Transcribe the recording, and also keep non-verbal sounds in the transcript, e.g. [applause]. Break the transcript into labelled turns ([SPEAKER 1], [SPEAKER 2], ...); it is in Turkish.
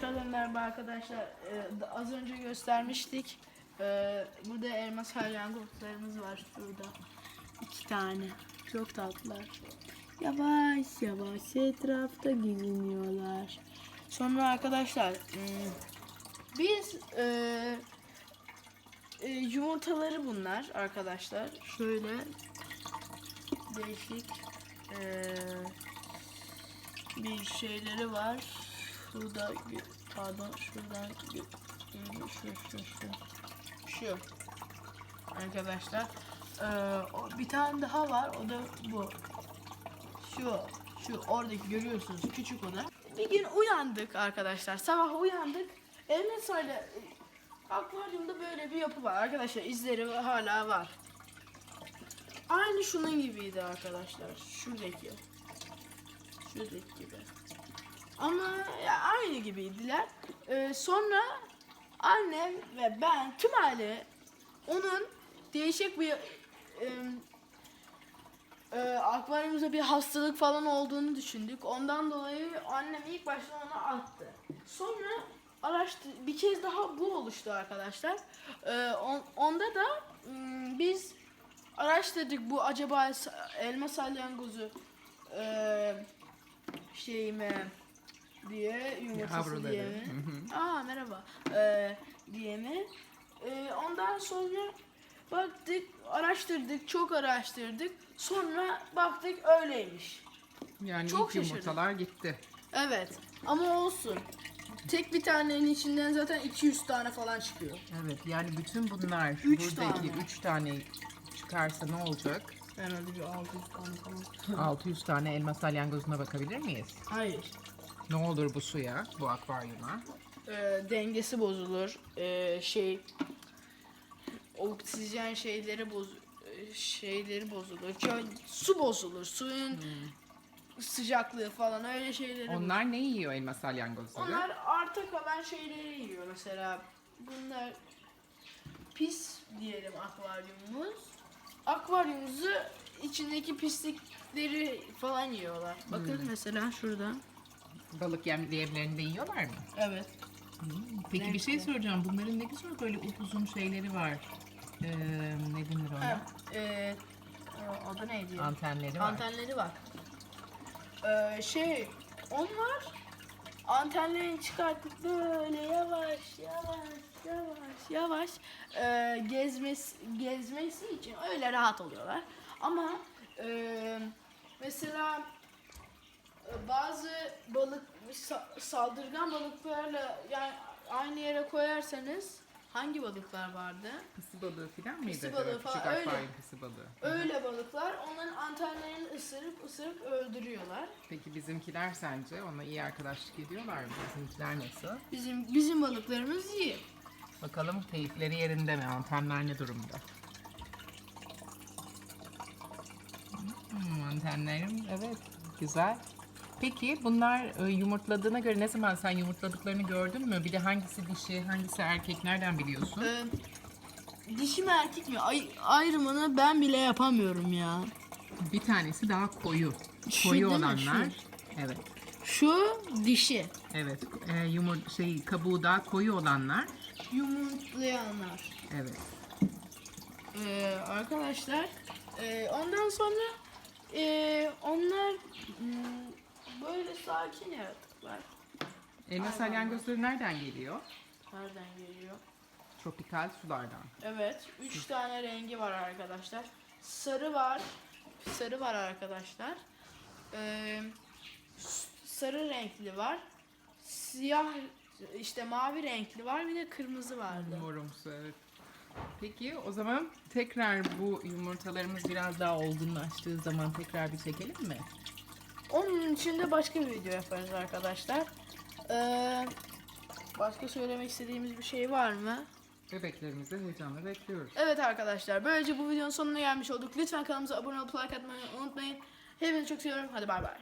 [SPEAKER 1] tekrardan merhaba arkadaşlar. Ee, az önce göstermiştik. Ee, burada elma salyangozlarımız var şurada. İki tane. Çok tatlılar. Yavaş yavaş etrafta geziniyorlar. Sonra arkadaşlar hmm, biz e, e, yumurtaları bunlar arkadaşlar. Şöyle değişik e, bir şeyleri var. Şurada pardon şuradan şu şu şu şu arkadaşlar Ee, bir tane daha var o da bu. Şu şu oradaki görüyorsunuz küçük oda. Bir gün uyandık arkadaşlar sabah uyandık. Elmasayla akvaryumda böyle bir yapı var arkadaşlar izleri hala var. Aynı şunun gibiydi arkadaşlar şuradaki. Şuradaki gibi ama aynı gibiydiler. Ee, sonra annem ve ben tüm aile onun değişik bir e, e, akvaryumumuzda bir hastalık falan olduğunu düşündük. Ondan dolayı annem ilk başta onu attı. Sonra araştır bir kez daha bu oluştu arkadaşlar. Ee, on- onda da mm, biz araştırdık bu acaba elma salyangozu e, şey mi diye [laughs] yumurtası
[SPEAKER 2] Yavruları.
[SPEAKER 1] diye mi? Aa merhaba. Ee, diye mi? Ee, ondan sonra baktık, araştırdık, çok araştırdık. Sonra baktık öyleymiş.
[SPEAKER 2] Yani
[SPEAKER 1] Çok
[SPEAKER 2] ilk yumurtalar gitti.
[SPEAKER 1] Evet. Ama olsun. Tek bir tanenin içinden zaten 200 tane falan çıkıyor.
[SPEAKER 2] Evet yani bütün bunlar
[SPEAKER 1] Üç
[SPEAKER 2] buradaki
[SPEAKER 1] tane.
[SPEAKER 2] 3 tane çıkarsa ne olacak?
[SPEAKER 1] Herhalde bir 600 tane falan.
[SPEAKER 2] 600 tane elma salyangozuna bakabilir miyiz?
[SPEAKER 1] Hayır.
[SPEAKER 2] Ne olur bu suya, bu akvaryuma?
[SPEAKER 1] Ee, dengesi bozulur. Ee, şey oksijen şeyleri boz e, şeyleri bozulur. Çö- su bozulur. Suyun sıcaklığı falan öyle şeyleri. bozulur.
[SPEAKER 2] Onlar ne yiyor elma salyangozları?
[SPEAKER 1] Onlar arta kalan şeyleri yiyor mesela. Bunlar pis diyelim akvaryumumuz. Akvaryumumuzu içindeki pislikleri falan yiyorlar. Bakın mesela şurada.
[SPEAKER 2] Balık yem yemlerini de yiyorlar mı?
[SPEAKER 1] Evet.
[SPEAKER 2] Peki bir şey
[SPEAKER 1] Renkli.
[SPEAKER 2] soracağım. Bunların ne güzel böyle upuzun şeyleri var. Ee, ne denir ona?
[SPEAKER 1] Ha, e, o da neydi?
[SPEAKER 2] Antenleri var.
[SPEAKER 1] Antenleri var. Ee, şey, onlar antenlerini çıkartıp böyle yavaş yavaş yavaş yavaş e, gezmesi, gezmesi için öyle rahat oluyorlar. Ama e, mesela bazı balık sa- saldırgan balıklarla yani aynı yere koyarsanız hangi balıklar vardı?
[SPEAKER 2] Pisi balığı falan mıydı?
[SPEAKER 1] Pisi balığı
[SPEAKER 2] Evet,
[SPEAKER 1] falan,
[SPEAKER 2] Küçük
[SPEAKER 1] öyle.
[SPEAKER 2] pisi balığı.
[SPEAKER 1] Öyle balıklar onların antenlerini ısırıp ısırıp öldürüyorlar.
[SPEAKER 2] Peki bizimkiler sence ona iyi arkadaşlık ediyorlar mı? Bizimkiler nasıl?
[SPEAKER 1] Bizim bizim balıklarımız iyi.
[SPEAKER 2] Bakalım keyifleri yerinde mi? Antenler ne durumda? Hmm, antenlerim evet güzel. Peki bunlar e, yumurtladığına göre ne zaman sen yumurtladıklarını gördün mü? Bir de hangisi dişi, hangisi erkek nereden biliyorsun?
[SPEAKER 1] Ee, dişi mi erkek mi Ay- ayrımını ben bile yapamıyorum ya.
[SPEAKER 2] Bir tanesi daha koyu.
[SPEAKER 1] Şu
[SPEAKER 2] koyu
[SPEAKER 1] değil mi?
[SPEAKER 2] olanlar. Evet.
[SPEAKER 1] Şu dişi.
[SPEAKER 2] Evet. E, yumur şey kabuğu daha koyu olanlar.
[SPEAKER 1] Yumurtlayanlar.
[SPEAKER 2] Evet.
[SPEAKER 1] Ee, arkadaşlar e, ondan sonra e, onlar hmm, böyle sakin yaratıklar.
[SPEAKER 2] Elma
[SPEAKER 1] Aynen.
[SPEAKER 2] salyangozları nereden geliyor?
[SPEAKER 1] Nereden geliyor?
[SPEAKER 2] Tropikal sulardan.
[SPEAKER 1] Evet. Üç tane rengi var arkadaşlar. Sarı var. Sarı var arkadaşlar. Ee, sarı renkli var. Siyah işte mavi renkli var. Bir de kırmızı vardı.
[SPEAKER 2] Morumsu evet. Peki o zaman tekrar bu yumurtalarımız biraz daha olgunlaştığı zaman tekrar bir çekelim mi?
[SPEAKER 1] Onun için de başka bir video yaparız arkadaşlar. Ee, başka söylemek istediğimiz bir şey var mı?
[SPEAKER 2] Bebeklerimizi heyecanla bekliyoruz.
[SPEAKER 1] Evet arkadaşlar. Böylece bu videonun sonuna gelmiş olduk. Lütfen kanalımıza abone olup like atmayı unutmayın. Hepinizi çok seviyorum. Hadi bay bay.